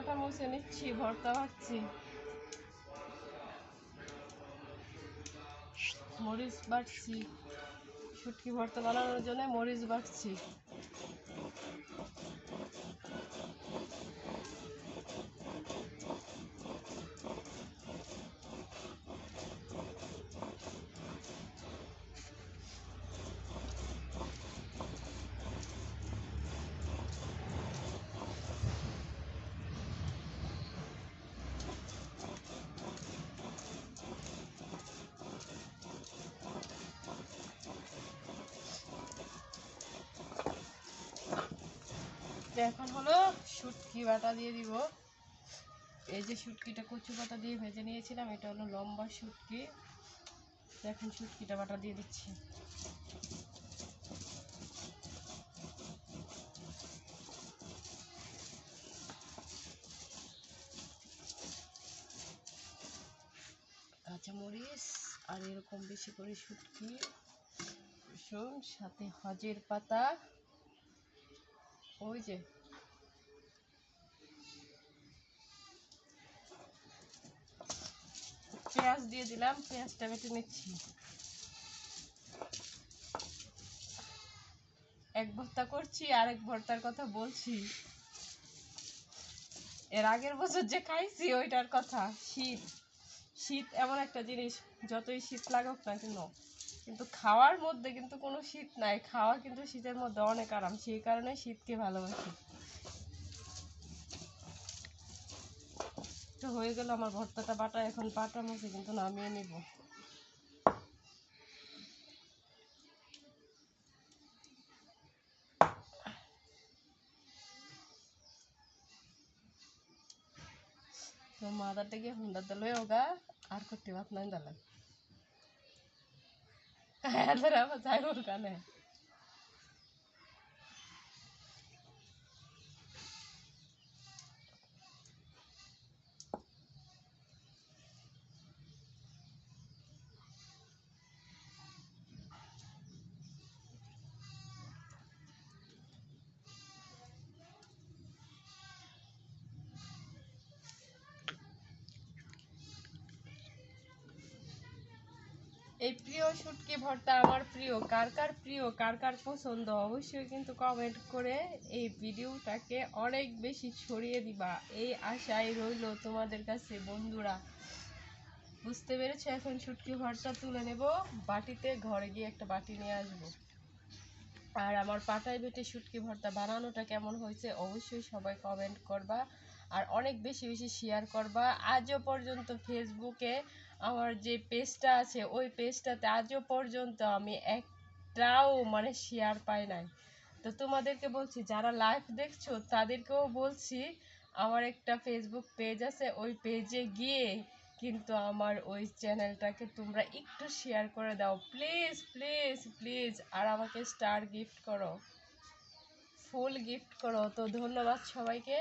বাটা মুছে নিচ্ছি ভর্তা ভাজছি। মরিচ বাটছি। শুটকি ভর্তা বানানোর জন্য মরিচ বাটছি। তো এখন হলো শুটকি বাটা দিয়ে দিব। এই যে শুটকিটা কচু পাতা দিয়ে ভেজে নিয়েছিলাম, এটা হলো লম্বা শুটকি। এখন শুটকিটা বাটা দিয়ে দিচ্ছি। কাঁচামরিচ আর এরকম বেশি করে শুটকি, রসুন, সাথে হজের পাতা। যে পেঁয়াজ দিয়ে দিলাম, পেঁয়াজটা বেটে নিচ্ছি। এক ভর্তা করছি, আর এক ভর্তার কথা বলছি। এর আগের বছর যে খাইছি, ওইটার কথা। শীত। শীত এমন একটা জিনিস, যতই শীত লাগুক না কেন। কিন্তু খাওয়ার মধ্যে কিন্তু কোনো শীত নাই। খাওয়া কিন্তু শীতের মধ্যে অনেক আরাম, সেই কারণে শীতকে ভালোবাসি। তো হয়ে গেল আমার ভর্তাটা, বাটা এখন বাটা মধ্যে কিন্তু নামিয়ে নিব। তো মাদারটা গিয়ে হুন্ডাতে লয়ে হোগা আর అట్లా రా తాగుడు కానీ এই প্রিয় শুটকি ভর্তা আমার প্রিয়, কার কার প্রিয়, কার কার পছন্দ, অবশ্যই কিন্তু কমেন্ট করে এই ভিডিওটাকে অনেক বেশি ছড়িয়ে দিবা। এই আশায় রইল তোমাদের কাছে, বন্ধুরা। বুঝতে পেরেছ? এখন শুটকি ভর্তা তুলে নেব। বাটিতে ঘরে গিয়ে একটা বাটি নিয়ে আসব। আর আমার পাটায় বেটে শুটকি ভর্তা বানানোটা কেমন হয়েছে অবশ্যই সবাই কমেন্ট করবা। আর অনেক বেশি বেশি শেয়ার করবা। আজও পর্যন্ত ফেসবুকে আমার যে পেজটা আছে, ওই পেজটাতে আজও পর্যন্ত আমি একটাও মানে শেয়ার পাই নাই। তো তোমাদেরকে বলছি, যারা লাইভ দেখছ, তাদেরকেও বলছি, আমার একটা ফেসবুক পেজ আছে, ওই পেজে গিয়ে কিন্তু আমার ওই চ্যানেলটাকে তোমরা একটু শেয়ার করে দাও। প্লিজ প্লিজ প্লিজ আর আমাকে স্টার গিফট করো। ফুল গিফট করো। তো ধন্যবাদ সবাইকে।